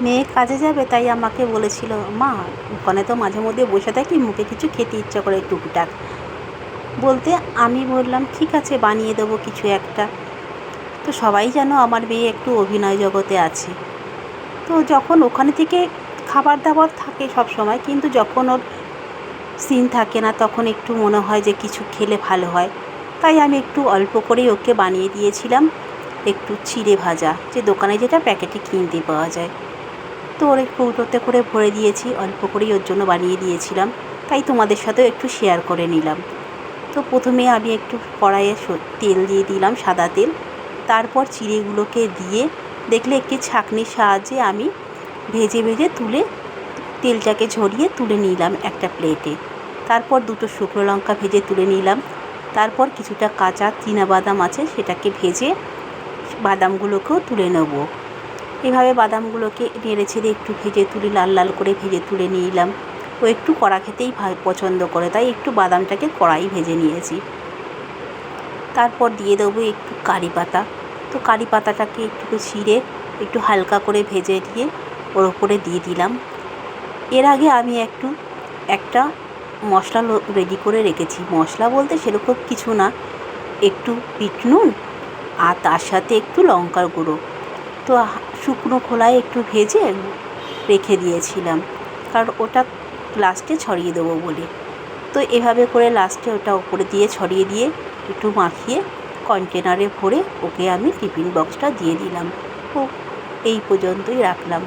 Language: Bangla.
মেয়ে কাজে যাবে তাই আমাকে বলেছিল, মা, ওখানে তো মাঝে মধ্যে বসে থাকি, মুখে কিছু খেতে ইচ্ছা করে টুকটাক। বলতে আমি বললাম, ঠিক আছে, বানিয়ে দেবো কিছু একটা। তো সবাই যেন আমার মেয়ে একটু অভিনয় জগতে আছে। তো যখন ওখানে থেকে খাবার দাবার থাকে সব সময়, কিন্তু যখন ওর সিন থাকে না, তখন একটু মনে হয় যে কিছু খেলে ভালো হয়। তাই আমি একটু অল্প করেই ওকে বানিয়ে দিয়েছিলাম, একটু চিড়ে ভাজা, যে দোকানে যেটা প্যাকেটে কিনতে পাওয়া যায়। তো ওর কৌটোতে করে ভরে দিয়েছি, অল্প করেই ওর জন্য বানিয়ে দিয়েছিলাম। তাই তোমাদের সাথেও একটু শেয়ার করে নিলাম। তো প্রথমে আমি একটু কড়াইয়ে তেল দিয়ে দিলাম সাদা তেল। তারপর চিড়েগুলোকে দিয়ে দেখলে একটি ছাঁকনির সাহায্যে আমি ভেজে ভেজে তুলে তেলটাকে ঝরিয়ে তুলে নিলাম একটা প্লেটে। তারপর দুটো শুকনো লঙ্কা ভেজে তুলে নিলাম। তারপর কিছুটা কাঁচা বাদাম আছে সেটাকে ভেজে বাদামগুলোকেও তুলে নেব। এভাবে বাদামগুলোকে নেড়ে ছেড়ে একটু ভেজে তুলে, লাল লাল করে ভেজে তুলে নিলাম। ও একটু কড়া খেতেই পছন্দ করে, তাই একটু বাদামটাকে কড়াই ভেজে নিয়েছি। তারপর দিয়ে দেবো একটু কারি পাতা। তো কারি পাতাটাকে একটু ছিঁড়ে একটু হালকা করে ভেজে দিয়ে ওর ওপরে দিয়ে দিলাম। এর আগে আমি একটু, একটা মশলা রেডি করে রেখেছি। মশলা বলতে সেরকম কিছু না। একটু বিট নুন আর তার সাথে একটু লঙ্কার গুঁড়ো। তো শুকনো খোলায় একটু ভেজে রেখে দিয়েছিলাম। কারণ ওটা লাস্টে ছড়িয়ে দেবো বলে। তো এভাবে করে লাস্টে ওটা উপরে দিয়ে ছড়িয়ে দিয়ে একটু মাখিয়ে কন্টেনারে ভরে ওকে আমি টিফিন বক্সটা দিয়ে দিলাম। ও এই পর্যন্তই রাখলাম।